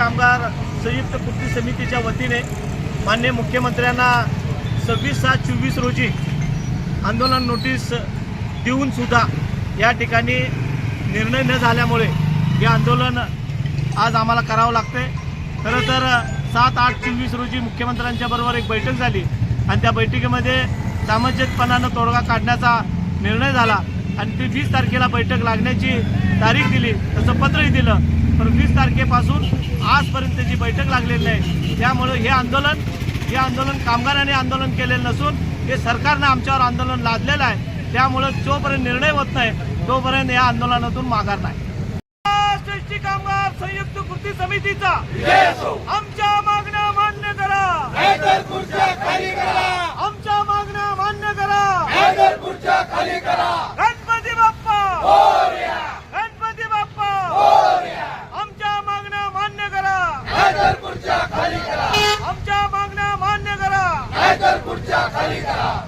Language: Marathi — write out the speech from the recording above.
कामगार संयुक्त कृती समितीच्या वतीने मान्य मुख्यमंत्र्यांना सव्वीस सात चोवीस रोजी आंदोलन नोटीस देऊन सुद्धा या ठिकाणी निर्णय न झाल्यामुळे हे आंदोलन आज आम्हाला करावं लागते खरं तर सात आठ चोवीस रोजी मुख्यमंत्र्यांच्या बरोबर एक बैठक झाली आणि त्या बैठकीमध्ये सामंजस्यपणानं तोडगा काढण्याचा निर्णय झाला आणि ती वीस तारखेला बैठक लागण्याची तारीख दिली तसं पत्रही दिलं. पण वीस तारखेपासून आजपर्यंत त्याची बैठक लागलेली नाही त्यामुळं हे आंदोलन हे आंदोलन कामगारांनी आंदोलन केलेलं नसून हे सरकारनं आमच्यावर आंदोलन लादलेलं आहे. त्यामुळं जोपर्यंत निर्णय होत नाही तोपर्यंत या आंदोलनातून माघार नाही. कामगार संयुक्त कृती समितीचा 살리라.